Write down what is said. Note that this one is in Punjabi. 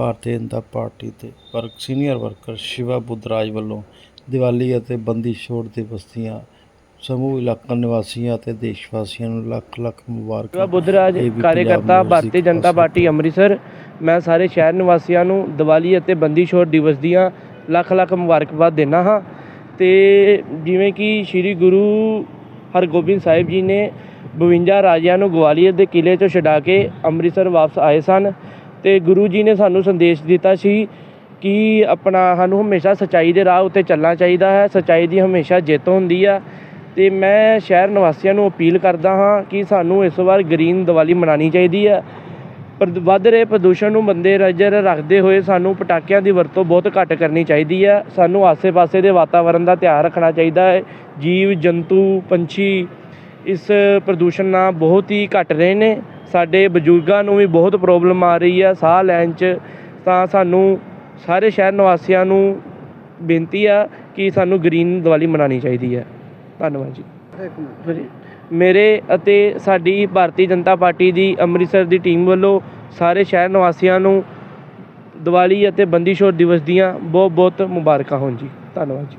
ਭਾਰਤੀ ਜਨਤਾ ਪਾਰਟੀ ਦੇ work senior worker Shiva Budhraj ਵੱਲੋਂ ਦੀਵਾਲੀ ਅਤੇ ਬੰਦੀ ਛੋੜ ਦਿਵਸ ਦੀਆਂ ਸਮੂਹ ਇਲਾਕਾ ਨਿਵਾਸੀਆਂ ਅਤੇ ਦੇਸ਼ ਵਾਸੀਆਂ ਨੂੰ ਲੱਖ ਲੱਖ ਮੁਬਾਰਕਾਂ। ਮੈਂ ਬੁੱਧਰਾਜ ਕਾਰਜਕਰਤਾ ਭਾਰਤੀ ਜਨਤਾ ਪਾਰਟੀ ਅੰਮ੍ਰਿਤਸਰ ਮੈਂ ਸਾਰੇ ਸ਼ਹਿਰ ਨਿਵਾਸੀਆਂ ਨੂੰ ਦੀਵਾਲੀ ਅਤੇ ਬੰਦੀ ਛੋੜ ਦਿਵਸ ਦੀਆਂ ਲੱਖ ਲੱਖ ਮੁਬਾਰਕਬਾਦ ਦਿੰਦਾ ਹਾਂ। ਤੇ ਜਿਵੇਂ ਕਿ ਸ੍ਰੀ ਗੁਰੂ ਹਰਗੋਬਿੰਦ ਸਾਹਿਬ ਜੀ ਨੇ 52 ਰਾਜਿਆਂ ਨੂੰ ਗਵਾਲੀਅਰ ਦੇ ਕਿਲੇ ਤੋਂ ਛਡਾ ਕੇ ਅੰਮ੍ਰਿਤਸਰ ਵਾਪਸ ਆਏ ਸਨ। ਅਤੇ ਗੁਰੂ ਜੀ ਨੇ ਸਾਨੂੰ ਸੰਦੇਸ਼ ਦਿੱਤਾ ਸੀ ਕਿ ਆਪਣਾ ਸਾਨੂੰ ਹਮੇਸ਼ਾ ਸੱਚਾਈ ਦੇ ਰਾਹ ਉੱਤੇ ਚੱਲਣਾ ਚਾਹੀਦਾ ਹੈ, ਸੱਚਾਈ ਦੀ ਹਮੇਸ਼ਾ ਜਿੱਤ ਹੁੰਦੀ ਆ। ਅਤੇ ਮੈਂ ਸ਼ਹਿਰ ਨਿਵਾਸੀਆਂ ਨੂੰ ਅਪੀਲ ਕਰਦਾ ਹਾਂ ਕਿ ਸਾਨੂੰ ਇਸ ਵਾਰ ਗ੍ਰੀਨ ਦੀਵਾਲੀ ਮਨਾਉਣੀ ਚਾਹੀਦੀ ਹੈ ਪਰ ਵੱਧ ਰਹੇ ਪ੍ਰਦੂਸ਼ਣ ਨੂੰ ਬੰਦੇ ਨਜ਼ਰ ਰੱਖਦੇ ਹੋਏ ਸਾਨੂੰ ਪਟਾਕਿਆਂ ਦੀ ਵਰਤੋਂ ਬਹੁਤ ਘੱਟ ਕਰਨੀ ਚਾਹੀਦੀ ਹੈ ਸਾਨੂੰ ਆਸੇ-ਪਾਸੇ ਦੇ ਵਾਤਾਵਰਣ ਦਾ ਧਿਆਨ ਰੱਖਣਾ ਚਾਹੀਦਾ ਹੈ। ਜੀਵ ਜੰਤੂ ਪੰਛੀ ਇਸ ਪ੍ਰਦੂਸ਼ਣ ਨਾਲ ਬਹੁਤ ਹੀ ਘਟ ਰਹੇ ਨੇ। ਸਾਡੇ ਬਜ਼ੁਰਗਾਂ ਨੂੰ ਵੀ ਬਹੁਤ ਪ੍ਰੋਬਲਮ ਆ ਰਹੀ ਹੈ ਸਾਹ ਲੈਣ 'ਚ। ਤਾਂ ਸਾਨੂੰ ਸਾਰੇ ਸ਼ਹਿਰ ਨਿਵਾਸੀਆਂ ਨੂੰ ਬੇਨਤੀ ਆ ਕਿ ਸਾਨੂੰ ਗ੍ਰੀਨ ਦੀਵਾਲੀ ਮਨਾਉਣੀ ਚਾਹੀਦੀ ਹੈ ਧੰਨਵਾਦ ਜੀ। ਮੇਰੇ ਅਤੇ ਸਾਡੀ ਭਾਰਤੀ ਜਨਤਾ ਪਾਰਟੀ ਦੀ ਅੰਮ੍ਰਿਤਸਰ ਦੀ ਟੀਮ ਵੱਲੋਂ ਸਾਰੇ ਸ਼ਹਿਰ ਨਿਵਾਸੀਆਂ ਨੂੰ ਦੀਵਾਲੀ ਅਤੇ ਬੰਦੀ ਛੋੜ ਦਿਵਸ ਦੀਆਂ ਬਹੁਤ ਬਹੁਤ ਮੁਬਾਰਕਾਂ ਹੋਣ ਜੀ। ਧੰਨਵਾਦ ਜੀ।